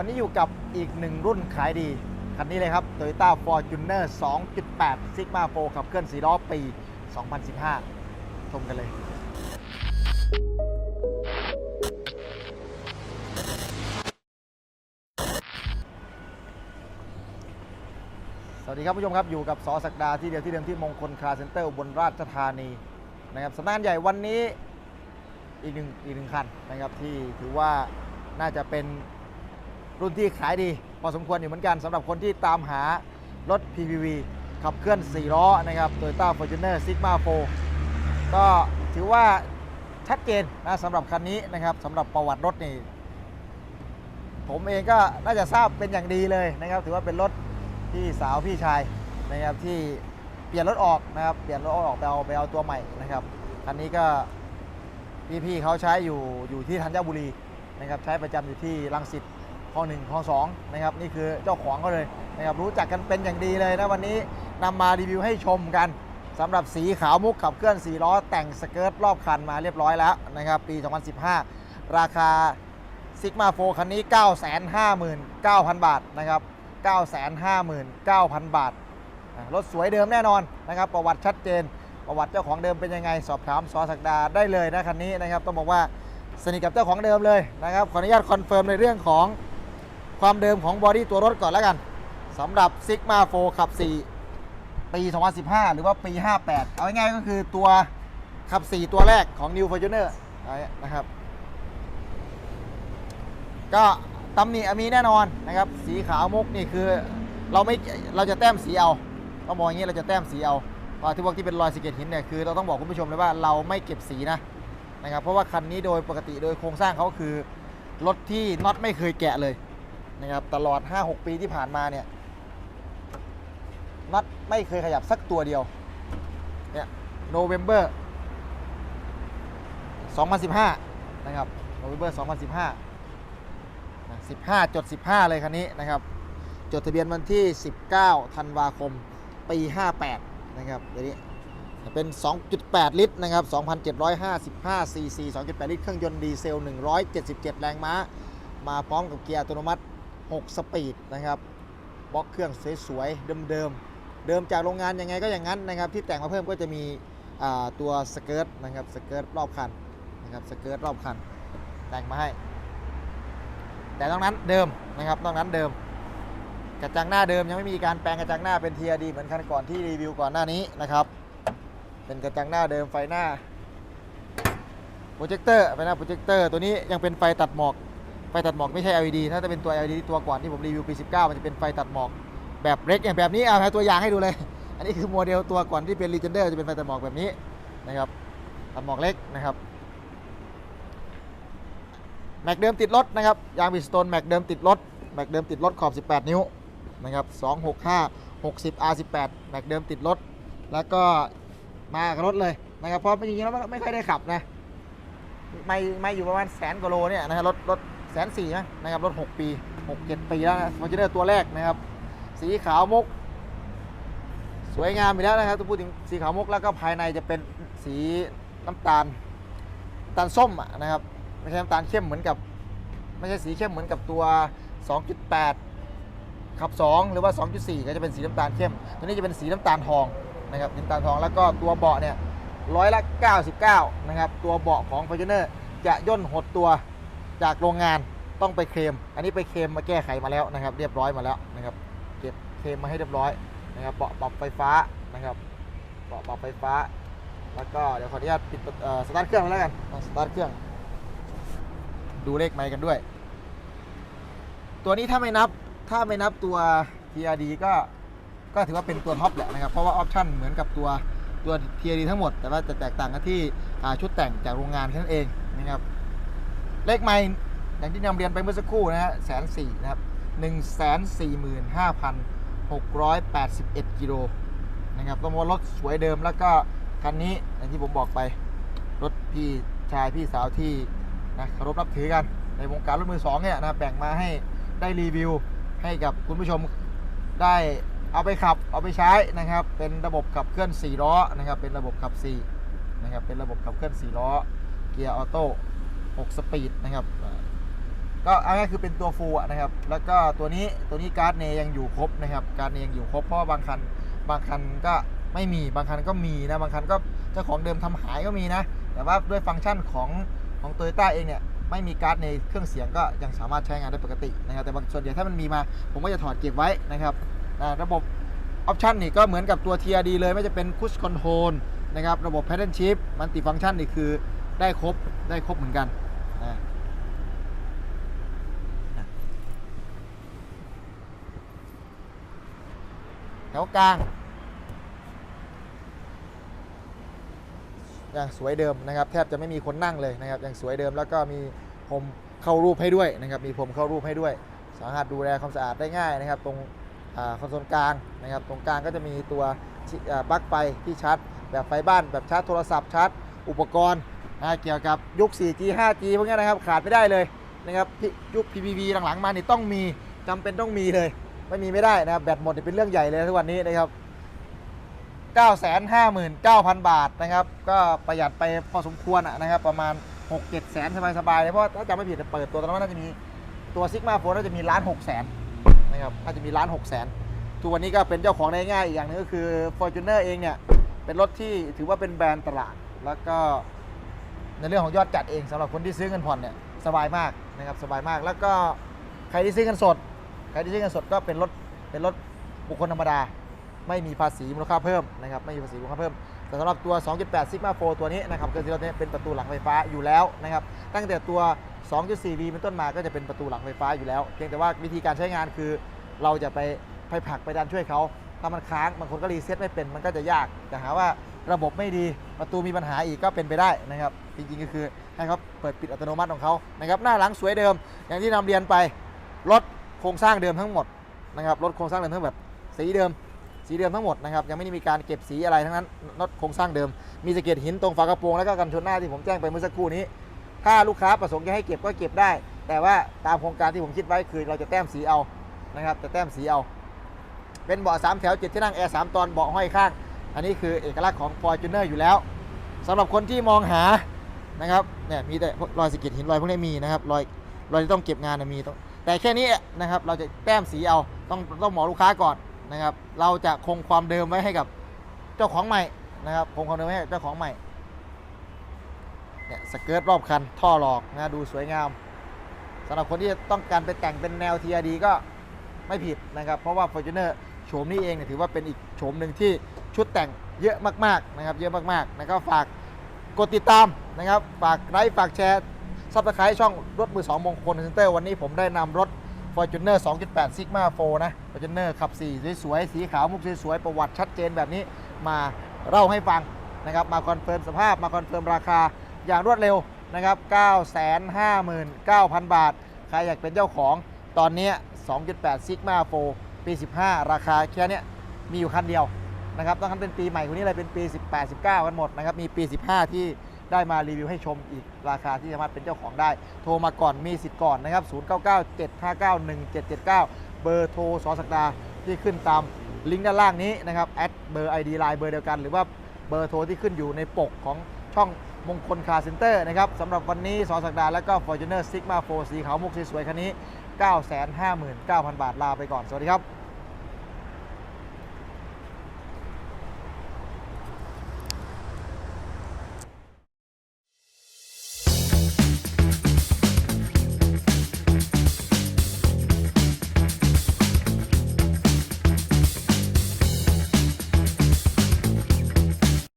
วันนี้อยู่กับอีกหนึ่งรุ่นขายดี คันนี้เลยครับ Toyota Fortuner 2.8 Sigma 4ขับเคลื่อน4ล้อปี 2015 ชมกันเลย สวัสดีครับผู้ชมครับ อยู่กับสอศักดาที่เดียวที่เดิมที่มงคลคาร์เซ็นเตอร์บนราชธานีนะครับสำนักงานใหญ่วันนี้อีกหนึ่งอีกหนึ่งคันนะครับที่ถือว่าน่าจะเป็น รุ่นที่ขายดี พอสมควรอยู่เหมือนกันสำหรับคนที่ตามหารถ PPV ขับเคลื่อน 4 ล้อนะครับ Toyota Fortuner Sigma 4ก็ถือว่าชัดเจนนะสำหรับคันนี้นะครับสำหรับประวัติรถนี่ผมเองก็น่าจะทราบเป็นอย่างดีเลยนะครับ ถือว่าเป็นรถพี่สาวพี่ชายนะครับที่เปลี่ยนรถออกนะครับเปลี่ยนรถออกไปเอาไปเอาตัวใหม่นะครับคันนี้ก็พี่ๆเขาใช้อยู่อยู่ที่ธัญบุรีนะครับใช้ประจำอยู่ที่รังสิต คลองหนึ่งคลองสองนะครับนี่คือเจ้าของเขาเลยนะครับรู้จักกันเป็นอย่างดีเลยนะวันนี้นำมารีวิวให้ชมกันสำหรับสีขาวมุกขับเคลื่อน4ล้อแต่งสเกิร์ตรอบคันมาเรียบร้อยแล้วนะครับปี 2015 ราคาซิกมาโฟคันนี้ 959,000 บาทนะครับ 959,000 บาทอะรถสวยเดิมแน่นอนนะครับ ประวัติชัดเจน ประวัติเจ้าของเดิมเป็นยังไง สอบถามสอศักดาได้เลยนะคันนี้นะครับ ต้องบอกว่าสนิทกับเจ้าของเดิมเลยนะครับ ขออนุญาตคอนเฟิร์มในเรื่องของ ความเดิมของบอดี้ตัวรถก่อนแล้วกันสำหรับซิกมาโฟขับ 4 ปี 2015 หรือว่าปี 58 เอาง่ายๆก็คือตัวขับ 4 ตัวแรกของ New Fortuner นะครับ ก็ตำหนิมีแน่นอนนะครับ สีขาวมุกนี่คือเราไม่เราจะแต้มสีเอาต้องบอกอย่างนี้เราจะแต้มสีเอาตอนที่พวกที่เป็นรอยสเก็ตหินเนี่ยคือเราต้องบอกคุณผู้ชมเลยว่าเราไม่เก็บสีนะนะครับ เพราะว่าคันนี้โดยปกติโดยโครงสร้างเขาคือรถที่น็อตไม่เคยแกะเลย นะครับตลอด 5-6 ปีที่ผ่านมาเนี่ยน็อตไม่เคยขยับสักตัวเดียวเนี่ยโนเวมเบอร์2015 นะครับโนเวมเบอร์2015 15จด15 เลยคันนี้นะครับ จดทะเบียนวันที่ 19 ธันวาคม ปี 58 นะครับเดี๋ยวนี้เป็น 2.8 ลิตร นะครับ 2,755ซีซี2.8 ลิตร เครื่องยนต์ดีเซล 177 แรงม้า มาพร้อมกับเกียร์อัตโนมัติ 6 สปีดนะครับบล็อกเครื่องสวยๆเดิมๆเดิมจากโรงงานยังไงก็อย่างนั้นนะครับที่แต่งมาเพิ่มก็จะมีตัวสเกิร์ตนะครับสเกิร์ตรอบคันนะครับสเกิร์ตรอบคัน แต่งมาให้ แต่ตรงนั้นเดิมนะครับตรงนั้นเดิม กระจังหน้าเดิมยังไม่มีการแปลงกระจังหน้าเป็น TRD เหมือนคันก่อนที่รีวิวก่อนหน้านี้นะครับ เป็นกระจังหน้าเดิมไฟหน้าโปรเจคเตอร์ไฟหน้าโปรเจคเตอร์ตัวนี้ยังเป็นไฟตัดหมอก ไฟตัดหมอกไม่ใช่ LED ถ้าจะเป็นตัว LED ตัวก่อนที่ผมรีวิวปี 19 มันจะเป็นไฟตัดหมอกแบบเล็กอย่างแบบนี้เอาตัวอย่างให้ดูเลย อันนี้คือโมเดลตัวก่อนที่เป็น Legender จะเป็นไฟตัดหมอกแบบนี้นะครับตัดหมอกเล็กนะครับแม็กเดิมติดรถนะครับยางบิสโตนแม็กเดิมติดรถแม็กเดิมติดรถขอบ 18 นิ้วนะครับ265 60 R18 แม็กเดิมติดรถ แล้วก็มากับรถเลยนะครับเพราะจริงๆแล้วไม่ค่อยได้ขับนะไม่ไม่อยู่ประมาณแสนกว่าโลเนี่ยนะครับรถรถ แสนสี่นะครับ รถ 6 ปี 6 7 ปีแล้วนะฟอร์จูเนอร์ตัวแรกนะครับ สีขาวมุก สวยงามอยู่แล้วนะครับถ้าพูดถึงสีขาวมุกแล้วก็ภายในจะเป็นสีน้ำตาลน้ำตาลส้มนะครับ ไม่ใช่น้ำตาลเข้มเหมือนกับ ไม่ใช่สีเข้มเหมือนกับตัว 2.8 ขับ 2 หรือว่า 2.4 ก็จะเป็นสีน้ำตาลเข้ม ตัวนี้จะเป็นสีน้ำตาลทองนะครับน้ำตาลทองแล้วก็ตัวเบาะเนี่ยร้อยละ 99 นะครับ ตัวเบาะของ f o r t u n e r จะย่นหดตัว จากโรงงานต้องไปเคลมอันนี้ไปเคลมมาแก้ไขมาแล้วนะครับ เรียบร้อยมาแล้วนะครับ เก็บเคลมมาให้เรียบร้อยนะครับเบาะปรับไฟฟ้านะครับเบาะปรับไฟฟ้า แล้วก็เดี๋ยวขออนุญาตปิดสตาร์ทเครื่องแล้วกันสตาร์ทเครื่อง ดูเลขไมค์กันด้วย ตัวนี้ถ้าไม่นับถ้าไม่นับตัว TRD ก็ก็ถือว่าเป็นตัวท็อปแหละนะครับ เพราะว่าออปชั่นเหมือนกับตัวตัว TRD ทั้งหมด แต่ว่าจะแตกต่างกันที่ชุดแต่งจากโรงงานแค่นั้นเองนะครับ เลขไมค์อย่างที่นำเรียนไปเมื่อสักครู่นะฮะแสนสี่นะครับหนึ่งแสนสี่หมื่นห้าพันหกร้อยแปดสิบเอ็ดกิโลนะครับต้องบอกว่ารถสวยเดิมแล้วก็คันนี้อย่างที่ผมบอกไป รถพี่ชายพี่สาวที่นะเคารพนับถือกันในวงการรถมือสองเนี่ยนะแบ่งมาให้ได้รีวิวให้กับคุณผู้ชมได้เอาไปขับเอาไปใช้นะครับ เป็นระบบขับเคลื่อน4ล้อนะครับ เป็นระบบขับ4นะครับเป็นระบบขับเคลื่อน4ล้อเกียร์ออโต้ 6 สปีดนะครับก็อาง่ายๆคือเป็นตัวฟูลนะครับ แล้วก็ตัวนี้ตัวนี้การ์ดเนยังอยู่ครบนะครับ การ์ดเนยังอยู่ครบเพราะบางคันบางคันก็ไม่มีบางคันก็มีนะบางคันก็เจ้าของเดิมทำหายก็มีนะ แต่ว่าด้วยฟังก์ชันของของโตโยต้าเองเนี่ยไม่มีการ์ดในเครื่องเสียงก็ยังสามารถใช้งานได้ปกตินะครับ แต่บางส่วนใหญ่ถ้ามันมีมา ผมก็จะถอดเก็บไว้นะครับระบบออปชันนี่ก็เหมือนกับตัว TRD เลยไม่จะเป็นพุชคอนโทรลนะครับ ระบบ Pattern Shift มันติฟังก์ชันนี่คือได้ครบได้ครบเหมือนกัน แถวกลางอย่างสวยเดิมนะครับ แทบจะไม่มีคนนั่งเลยนะครับอย่างสวยเดิมแล้วก็มีพรมเข้ารูปให้ด้วยนะครับ มีพรมเข้ารูปให้ด้วย สามารถดูแลความสะอาดได้ง่ายนะครับ ตรงอคอนโซลกลางนะครับ ตรงกลางก็จะมีตัวปลั๊กไฟที่ชาร์จแบบไฟบ้านแบบชาร์จโทรศัพท์ชาร์จอุปกรณ์ นะเกี่ยวกับยุค 4G 5G พวกนี้นะครับขาดไม่ได้เลยนะครับยุค PPV หลังๆมานี่ต้องมีจำเป็นต้องมีเลย ไม่มีไม่ได้นะครับแบตหมดนี่เป็นเรื่องใหญ่เลยทุกวันนี้นะครับ959,000 บาทนะครับ ก็ประหยัดไปพอสมควรนะครับ ประมาณ 6-7แสนสบายๆเลยเพราะถ้าจำไม่ผิดเปิดตัวตอนนั้นน่าจะมีตัวซิกมาโฟน่าจะมีล้าน6แสนนะครับน่าจะมีล้าน6แสนทุกวันนี้ก็เป็นเจ้าของได้ง่ายอีกอย่างหนึงก็คือ Fortuner เองเนี่ย เป็นรถที่ถือว่าเป็นแบรนด์ตลาด แล้วก็ ในเรื่องของยอดจัดเองสำหรับคนที่ซื้อเงินผ่อนเนี่ยสบายมากนะครับสบายมาก แล้วก็ใครที่ซื้อเงินสด ใครที่ซื้อเงินสดก็เป็นรถเป็นรถบุคคลธรรมดา ไม่มีภาษีมูลค่าเพิ่มนะครับไม่มีภาษีมูลค่าเพิ่มแต่สำหรับตัว 2.8 Sigma 4ตัวนี้นะครับเครื่องซีรถเนี่ยเป็นประตูหลังไฟฟ้าอยู่แล้วนะครับตั้งแต่ตัว 2.4V เป็นต้นมาก็จะเป็นประตูหลังไฟฟ้าอยู่แล้วเพียงแต่ว่าวิธีการใช้งานคือเราจะไปไปผลักไปดันช่วยเขาถ้ามันค้างบางคนก็รีเซ็ตไม่เป็นมันก็จะยากแต่หาว่า ระบบไม่ดีประตูมีปัญหาอีกก็เป็นไปได้นะครับ จริงๆก็คือให้เขาเปิดปิดอัตโนมัติของเขานะครับหน้าหลังสวยเดิม อย่างที่นำเรียนไปรถโครงสร้างเดิมทั้งหมดนะครับรถโครงสร้างเดิมทั้งแบบสีเดิม สีเดิมทั้งหมดนะครับยังไม่ได้มีการเก็บสีอะไรทั้งนั้นรถโครงสร้างเดิม มีสะเก็ดหินตรงฝากระโปรงแล้วก็กันชนหน้าที่ผมแจ้งไปเมื่อสักครู่นี้ ถ้าลูกค้าประสงค์จะให้เก็บก็เก็บได้ แต่ว่าตามโครงการที่ผมคิดไว้คือเราจะแต้มสีเอานะครับจะแต้มสีเอา เป็นเบาะสามแถวเจ็ดที่นั่งแอร์สามตอนเบาะห้อยข้าง อันนี้คือเอกลักษณ์ของ Fortuner อยู่แล้วสำหรับคนที่มองหานะครับเนี่ยมีแต่รอยสะก็ดหินรอยพวกนี้มีนะครับรอยรอยที่ต้องเก็บงานนะมีแต่แค่นี้นะครับเราจะแต้มสีเอาต้องต้องหมอลูกค้าก่อนนะครับ เราจะคงความเดิมไว้ให้กับเจ้าของใหม่นะครับคงความเดิมไว้ให้เจ้าของใหม่เนี่ยสเกิร์ตรอบคันท่อหลอกนะดูสวยงามสำหรับคนที่ต้องการไปแต่งเป็นแนว TRD ก็ไม่ผิดนะครับ เพราะว่า Fortuner โฉมนี้เองเนี่ยถือว่าเป็นอีกโฉมหนึ่งที่ ชุดแต่งเยอะมากๆนะครับ เยอะมากๆนะครับฝากกดติดตามนะครับ ฝากไลค์ฝากแชร์ซับสไครต์ช่องรถมือ2มงคลเซ็นเตอร์วันนี้ผมได้นำรถ Fortuner 2.8 Sigma 4 นะ Fortuner ขับ 4 สวยๆ สีขาว มุกสวยๆ ประวัติชัดเจนแบบนี้มาเล่าให้ฟังนะครับ มาคอนเฟิร์มสภาพ มาคอนเฟิร์มราคาอย่างรวดเร็วนะครับ 959,000 บาท ใครอยากเป็นเจ้าของตอนนี้ 2.8 Sigma 4 ปี 15 ราคาแค่นี้มีอยู่คันเดียว นะครับต้องคันเป็นปีใหม่คนนี้เลยเป็นปี 18 19 กันหมดนะครับ มีปี 15 ที่ได้มารีวิวให้ชมอีกราคาที่สามารถเป็นเจ้าของได้ โทรมาก่อนมีสิทธิ์ก่อนนะครับ 0997591779 เบอร์โทรสอสักดาที่ขึ้นตามลิงก์ด้านล่างนี้นะครับแอดเบอร์ ID ไลน์เบอร์เดียวกัน หรือว่าเบอร์โทรที่ขึ้นอยู่ในปกของช่องมงคลคาร์เซ็นเตอร์นะครับสำหรับวันนี้สอสักดาและก็ Fortuner Sigma 4สีขาวมุกสวยๆคันนี้ 959,000 บาทลาไปก่อน สวัสดีครับ